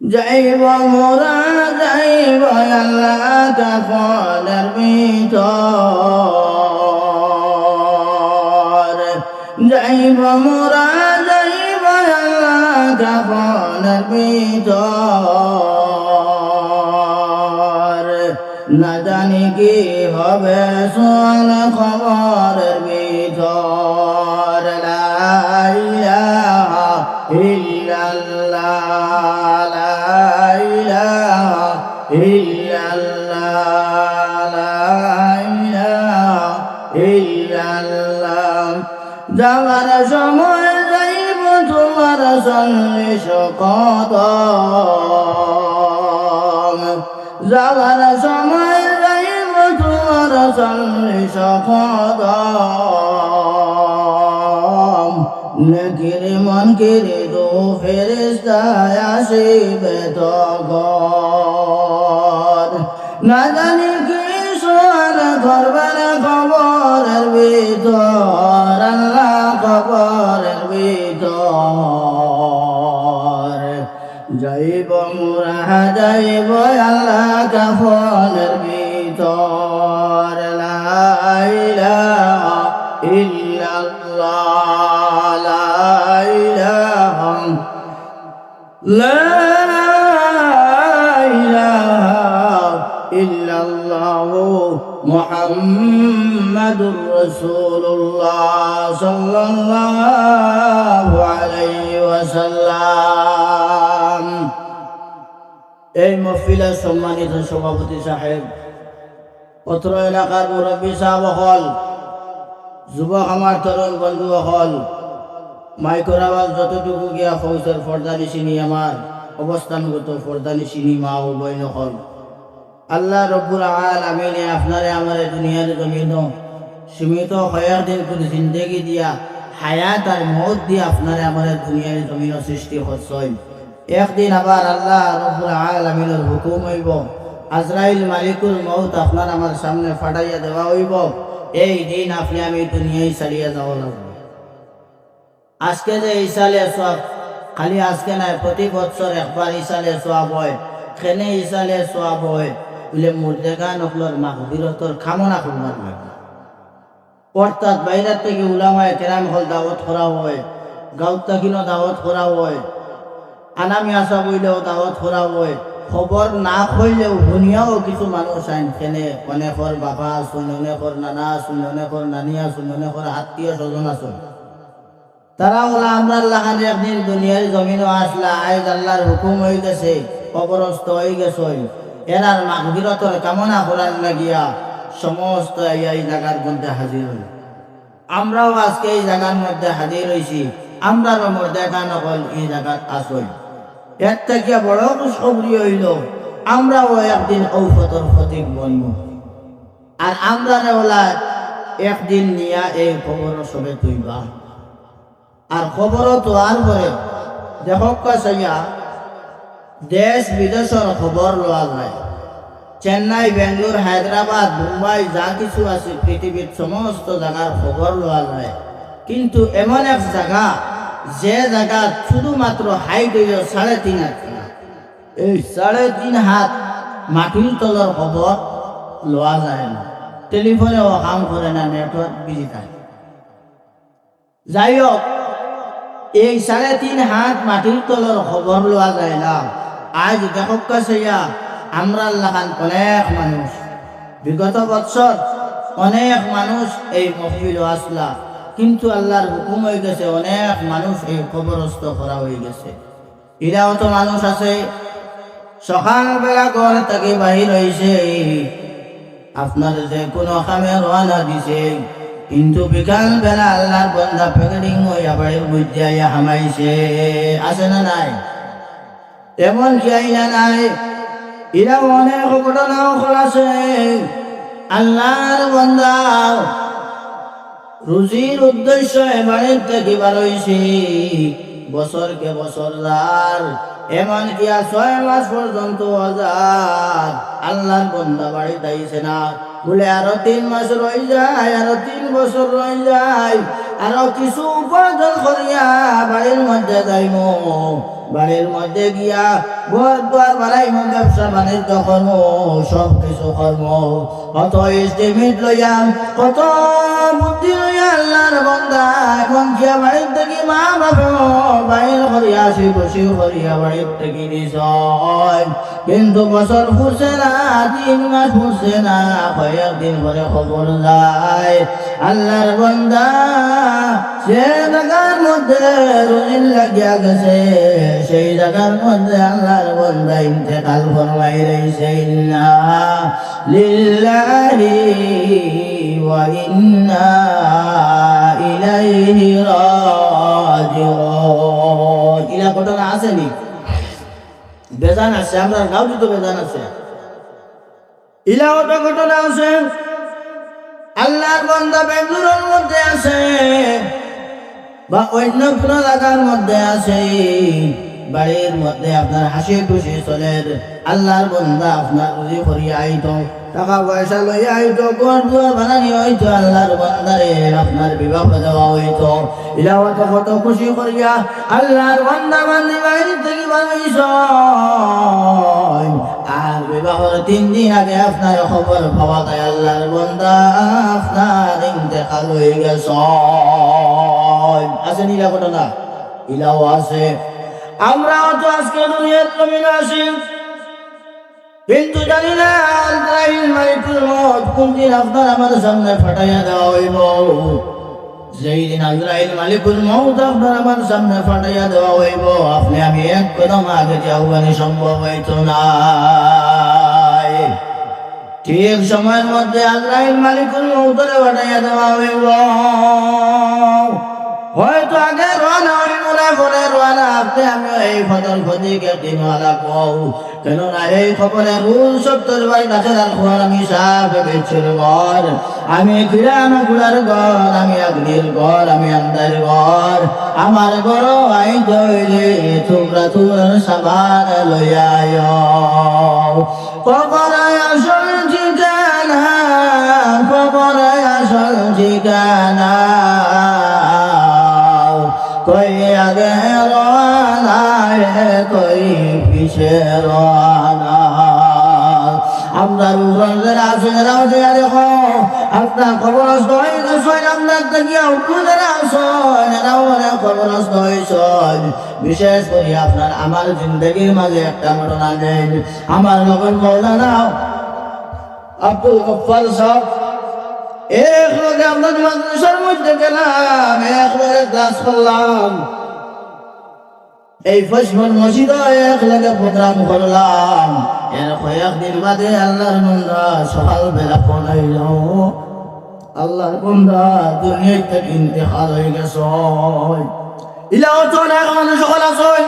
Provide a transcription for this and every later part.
যাইব মোরা যাইব আল্লাহ কাফনের ভিতর। যাইব মোরা যাইব আল্লাহ ভিতর। না জানি কি হবে সোয়াল খবরের ভিতর। ইল্লাল্লাহ। যাওয়ার সময় যাইব, তোমার চল্লিশ কদম যাওয়ার সময় যাইব, তোমার চল্লিশ কদম নকির মন কিরে দো ফেরিস্তায় আসিবে তখন। না জানি কি সোয়াল করবার খবরের ভিতর। সাগরের ভিতর যাইব মুরা যাইব আল্লাহ কাফনের ভিতর। লাইলা ইল্লাল্লাহ লাইলা লাইলাহ ইল্লাল্লাহু মুহাম্মাদুর رسول الله صلى الله عليه وسلم এই মহফিলের সম্মানিত সভাপতি সাহেব অত্র এলাকার মুরব্বী সাহেব হল যুবক আমার তরুণ বন্ধু হল মাইকর আওয়াজ যতটুকু গিয়া ফৌজের ফরদানি চিনি আমার অবস্থানগত ফরদানি চিনি মা ও বইন হল আল্লাহ রব্বুল আল আমিনে আপনারে আমার দুনিয়ার জমিন সীমিত হয়ার দিন কোন জিন্দগি দিয়া, হায়াত আর মত দিয়া আপনারে আমার দুনিয়ার জমিন সৃষ্টি হচ্ছয় একদিন আবার আল্লাহ রব্বুল আল হুকুম হইব আজরাইল মালিকুল মৌত আপনার আমার সামনে ফাটাইয়া দেওয়া হইব, এই দিন আপনি আমি দুনিয়ায় ছাড়িয়া যাওয়া লাগবে। আজকে যে ইসালে সব খালি আজকে নাই প্রতি বছর একবার ইসালে সব হয় খেনে ইসালে সব হয় বলে মুর্দেগা নকলর মাহবিরতর কামনা করবার লাগে। অর্থাৎ বাইরের থেকে উলামায় কেরাম হল দাওয়াত করা হয় গাঁত থাকিনও দাওয়াত করা হয় আনামি আসা বইলেও দাওয়াত করা হয়। খবর না হইলেও শুনিয়াও কিছু মানুষ আইন খেনে অনেকর বাবা আসুন অনেকর নানা আসুন অনেকর নানি আসুন অনেকর আত্মীয় স্বজন আসুন। তারা বলা, আমরা লাহানে একদিন দুনিয়ার জমিনও আসলা আজ আল্লাহর হুকুম হয়ে গেছে কবরস্থ হয়ে গেছে এরার মাগবিরতর কামনা করার লাগিয়া সমস্ত এই জায়গার মধ্যে হাজির হই। আমরাও আজকে এই জায়গার মধ্যে হাজির হয়েছি আমরারও মধ্যে গান হল এই জায়গার আসই এর থেকে বড় খুশখবরি হইল, আমরাও একদিন ঔষধর ফতিক বনব। আর আমরা ওলা একদিন নিয়া এই খবর সবে তুইবা আর খবরও তো আর পরে। দেখক সাইয়া দেশ বিদেশের খবর লওয়া যায়। চেন্নাই, বেঙ্গলোর, হায়দ্রাবাদ, মুম্বাই, যা কিছু আছে পৃথিবীর সমস্ত জায়গার খবর লওয়া যায়। কিন্তু এমন এক জায়গা যে জায়গা শুধুমাত্র হাইট হইল সাড়ে তিন হাত। এই সাড়ে তিন হাত মাটির তলর খবর লওয়া যায় না। টেলিফোনেও কাম করে না নেটওয়ার্ক বিজি থাকে। যাই হোক এই সাড়ে তিন হাত মাটির তলর খবর লওয়া যায় না। আজ দেখক কাছেয়া আমরা লাগান অনেক মানুষ। বিগত বছর অনেক মানুষ এই মহফিল আসলা, কিন্তু আল্লাহর হুকুম হয়ে গেছে, অনেক মানুষ এই খবরস্থ করা হয়ে গেছে। এরাও তো মানুষ আছে। সকালবেলা ঘর থেকে বাহির হয়েছে আপনার যে কোনো কামে রওনা দিছে। কিন্তু বিকাল বেলা আল্লাহর বন্ধা প্যাকেটিং হইয়া বাড়ির আইয়া হামাইছে। আছে না নাই? এমন কি আইনা নাই। এরা অনেক ঘটনাও খোলাছে আল্লাহর বন্ধা রুজির উদ্দেশ্য বাড়ির থেকে বার হয়েছি বছরকে বছর যার এমন কি আর ছয় মাস পর্যন্ত হাজার আল্লাহর বন্ধা বাড়ি দাইছে না। বলে আরও তিন মাস রয়ে যায়, আরও তিন বছর রয়ে যায়, আরও কিছু উপার্জন করিয়া বাড়ির মধ্যে যাইব বাড়ির মধ্যে গিয়া ঘর দুয়ার বানাইব ব্যবসা বাণিজ্য কর্ম, সব কিছু কর্ম। কত ইস্টিমিট লইয়া, কত বুদ্ধি লইয়া আল্লাহর বন্দা এখন গিয়া বাড়ির থেকে মা বাবা বাইর করিয়া শিব শিব করিয়া বাড়ির থেকে দিস কিন্তু বছর ফুরছে না তিন মাস ফুরছে না কয়েকদিন পরে খবর যায়। আল্লাহর বন্দা সে জায়গার মধ্যে রুজিন লাগিয়া গেছে, সেই জায়গার মধ্যে আল্লাহর বন্দা ইন্তেকাল ফরমাই রইছে, ইন্না লিল্লাহি ওয়া ইন্না ইলাইহি রাজিউন। ইলা ঘটনা আসেনি? বেজান আছে আমরা গাঁও তো বেজান আছে। ইলাওটা ঘটনা আছে, আল্লাহর বান্দা বেঙ্গুলোর মধ্যে আছে, বা অন্য কোনো জায়গার মধ্যে আছে। বাড়ির মধ্যে আপনার হাসি খুশি চলে। আল্লাহর বন্ধা আপনার রুজি করিয়া আইতো, টাকা পয়সা লইয়া আইতো, ঘর দুয়ার বানানি হইতো, আল্লাহর বন্দারে আপনার বিবাহ দেওয়া হইতো। ইলাওয়াতে কত খুশি করিয়া আল্লাহর বন্দা বান্দি বাইরে থেকে বানাইছ আর বিবাহর তিন দিন আগে আপনার খবর পাওয়া যায়, আল্লাহর বন্দা আপনার ইন্তেকাল হয়ে গেছ। আছে নীলা ঘটনা? ইলাও আছে। আমরাও তো আজকে দুনিয়ার আসি কিন্তু জানি না মালিকুল মউত কোন দিন আপনার আমার সামনে ফাটাইয়া দেওয়া হইব। যেই দিন আজরাইল মালিকুল আপনার আমার সামনে ফাটাইয়া দেওয়া হইব, আপনি আমি এক কদম আগে যাওয়ানি সম্ভব হইতো না ঠিক সময়ের মধ্যে আজরাইল মালিকুল মউতরে ফাটাইয়া দেওয়া হইব। হয়তো আগে রওনা আপনি আমি এই ফদল ফদিকে দিনওয়ালা কও কেননা এই খবরে রুল সত্তর বাই গাছের আর খোয়ার আমি সাপ বেছিল ঘর। আমি কিরামগুলার ঘর, আমি আগ্নির ঘর, আমি আন্দার ঘর। আমার ঘর আই জইলে তোমরা তোমার সাবান লইয়া কবরায় আসল ঠিকানা কবরায় আসল ঠিকানা। কই আগে রে কই রানা আমরা আসের আসে দেখো আপনার খবরস্থ হয়ে গেছে আপনার থেকে উঠুদের আসন এরাও অনেক খবরস্থ হয়েছেন বিশেষ করে আপনার আমার জিন্দগির মাঝে একটা ঘটনা নেই আমার নবীন মৌলানা আব্দুল গফার সাহেব এক লগে আপনার মাদ্রাসার মধ্যে গেলাম এক একবারে ক্লাস করলাম এই ফসমল মসজিদ এক লগে প্রোগ্রাম করলাম এর কয়েকদিন বাদে আল্লাহর বন্ধা সকাল বেলা পড়াইল আল্লাহর বন্ধা দুনিয়া থেকে ইন্তেকাল হয়ে গেছ। ইলাও তো অনেক মানুষ সকল আসুন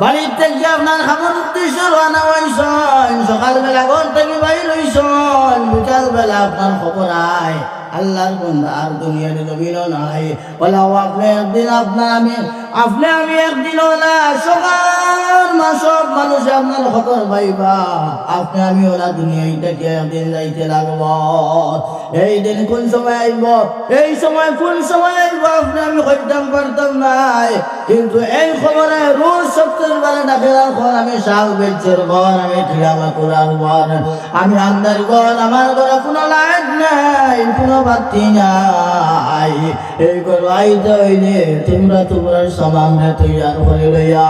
বাড়ির থেকে আপনার খাবার উদ্দেশ্য রানা হয়েছেন। সকালবেলা ঘর থেকে বাইর হয়েছেন। বিকালবেলা আপনার খবর আয়। আল্লাহর বন্ধা আর দুনিয়ার জমিন নাই। বলা আপনি একদিন আপনার আমি আপনি আমি একদিন না, সকাল মা সব মানুষ আপনার খবর পাইবা। আপনি আমি কোন সময় সময় আমি নাই। কিন্তু এই আমি আমি আমি আন্দার ঘর, আমার ঘরে কোনো লাইট নাই, কোনো বাতি নাই। এই আইতে হইলে তোমরা তোমরা সামান্য তৈয়ার করে লইয়া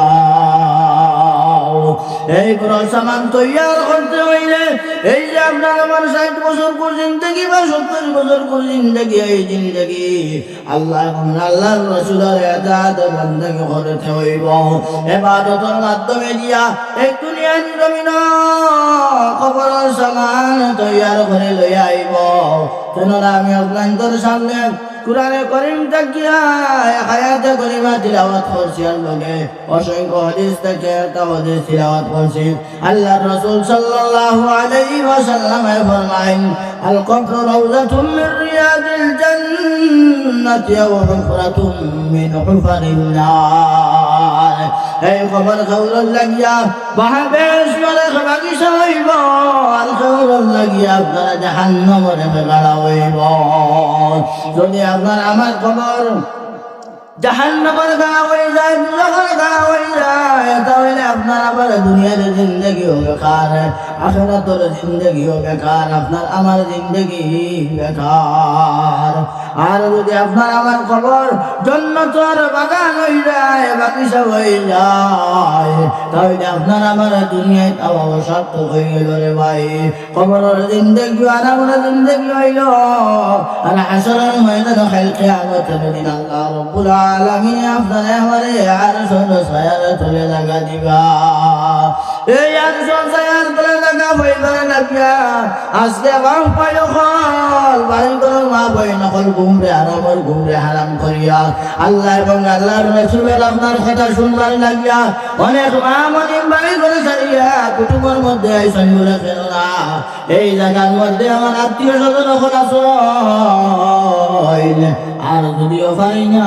এই ঘর সামান তৈয়ার করতে হইলে, এই যে আপনার আমার ষাট বছর করে জিন্দগি বা সত্তর বছর করে জিন্দগি, এই জিন্দগি আল্লাহ আল্লাহ রসুলের এজাদ বন্দগি করতে হইব। এবাদতের মাধ্যমে দিয়া এই দুনিয়ার জমিন খবর সামান তৈয়ার করে লই আইব কেননা আমি আপনাদের সামনে কোরআনে করিম তাকিয়া হায়াতে করিমা তিলাওয়াত করছি লগে। অসংখ্য হাদিস থেকে হাদিস তিলাওয়াত করছি। আল্লাহ রাসূল সাল্লাল্লাহু আলাইহি ওয়াসাল্লাম ফরমাইন, আল কবর রাউযাতুম মিন রিয়াদিল জান্নাতি ওয়া হুফরাতুম মিন হুফারিন নার। এই খবর খবর লাগিয়া বাহাবেশ মরে বাগিচা সইব আর খবর লাগিয়া আপনারা জাহান্নামরে বেগাড়া হইব। যদি আপনার আমার খবর আপনার দুনিয়ার আমার জিন্দগি বেকার। আর যদি আপনার আমার খবর বাগান যায় যায়, তাহলে আপনার আমার দুনিয়ায় তাও হয়ে গেল রে ভাই। খবরের জিন্দগি আর আমার জিন্দগি হইল, আর হাসরের ময়দান খাইল কিয়ামতের দিন আল্লাহ রব্বুল আলামিন আপনার আমারে আর সর সায়ার তুলে লাগা দিবা। এই আর সর সায়ার তুলে লাগা বইবার লাগিয়া আজকে বাম পাই খল বাড়ি করো মা বই নকল, ঘুমরে আরামর, ঘুমরে হারাম করিয়া। আল্লাহ এবং আল্লাহর রসুলের আপনার কথা শুনবার লাগিয়া অনেক মা মনিম বাড়ি করে ছাড়িয়া কুটুমের মধ্যে বলে কেন না এই জায়গার মধ্যে আমার আত্মীয় স্বজন এখন আসো আর যদিও পাই না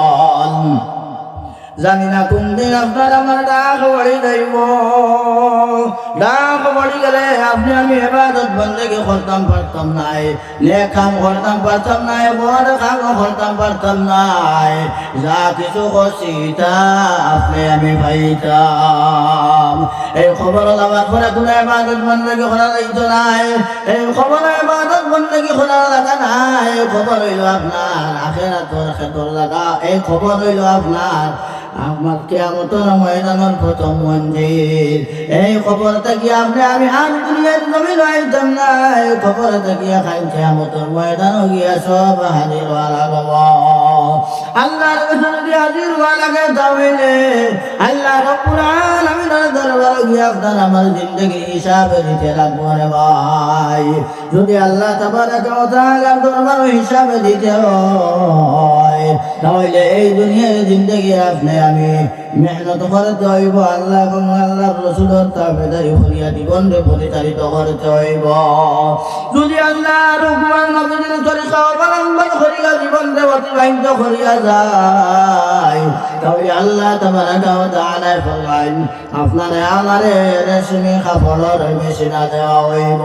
নকল জানি না কোন দিন আপনার আমার ডাক বাড়ি যাইব। ডাক বাড়ি গেলে আপনি আমি এবাদত বন্দেকে করতাম, পারতাম নাই। লেখাম করতাম, পারতাম নাই। বড় খাম করতাম, পারতাম নাই। যা কিছু করছি তা আপনি আমি পাইতাম। এই খবর লাগার পরে কোনো এবাদত বন্দেকে করা যাইত নাই। এই খবর এবাদত বন্দেকে করা লাগা নাই। খবর হইল আপনার আখেরাতর খেতর লাগা। এই খবর হইল আপনার আমার কেয়ামতর ময়দানের প্রথম মন্দির এই খবর থেকে আপনি আমি আর দুনিয়ার জমি রইতাম না এই খবর থেকে খাই কেয়ামতর ময়দান গিয়া সব হাজির হওয়া লাগব আল্লাহর কাছে হাজির হওয়া লাগে তাহলে আল্লাহ রব্বুল আলামিনের দরবার গিয়া আপনার আমার জিন্দগি হিসাবে দিতে লাগবো রে ভাই। যদি আল্লাহ তাবারাকা ওয়া তাআলার দরবার হিসাবে দিতে হয় তাহলে এই দুনিয়ার জিন্দগি আপনি আমি। মেহনত করতে হইব, আল্লাহ এবং আল্লাহর রসুলের তাবেদারি করিয়া জীবনকে পরিচালিত করতে হইব। যদি আল্লাহ রহমান নবীর তরিকা অবলম্বন করিয়া জীবনকে অতিবাহিত করিয়া যায়, তাহলে আল্লাহ তাবারাকা ওয়া তাআলা ফরমান আপনারে আমারে রেশমি কাপড়ের মেশিনা দেওয়া হইব।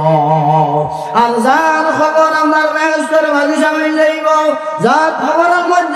আর যার খবর আমার মেহস্তর ভাজি সামিল যাইব যার খবরের মধ্যে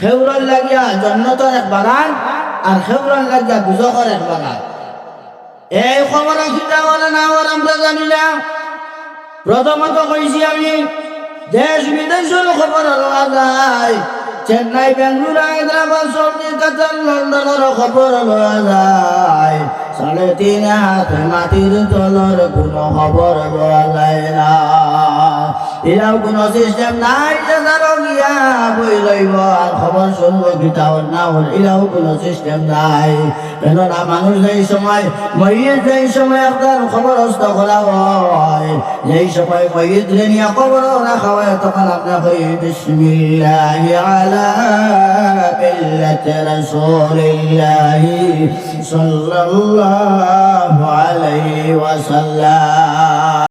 খেউরন লাগিয়া জন্নতর এক বাগান আর খেউরন লাগিয়া দুজকর এক বাগান। এই খবর চিন্তা করে না আর আমরা জানি না। প্রথমত কইছি আমি, দেশ বিদেশের খবর লওয়া যায়। চেন্নাই বেঙ্গুলো হায়দ্রাবাদ সৌদি কাতার লন্ডনের খবর লওয়া যায়। সাড়ে তিন হাত মাটির তলর কোনো খবর লওয়া যায় না। এরাও কোনো সিস্টেম নাই, যে তারও গিয়া বই লইব, আর খবর শুনব গীতাও না হল এরাও কোনো সিস্টেম নাই। কেননা মানুষ যেই সময় মহির যেই সময় আপনার খবর হস্ত করা হয়, যেই সময় মহির নিয়ে খবর রাখা হয়, তখন আপনার হই বিসমিল্লাহ আলা মিল্লাত রাসূলিল্লাহ সাল্লাল্লাহু আলাইহি ওয়াসাল্লাম।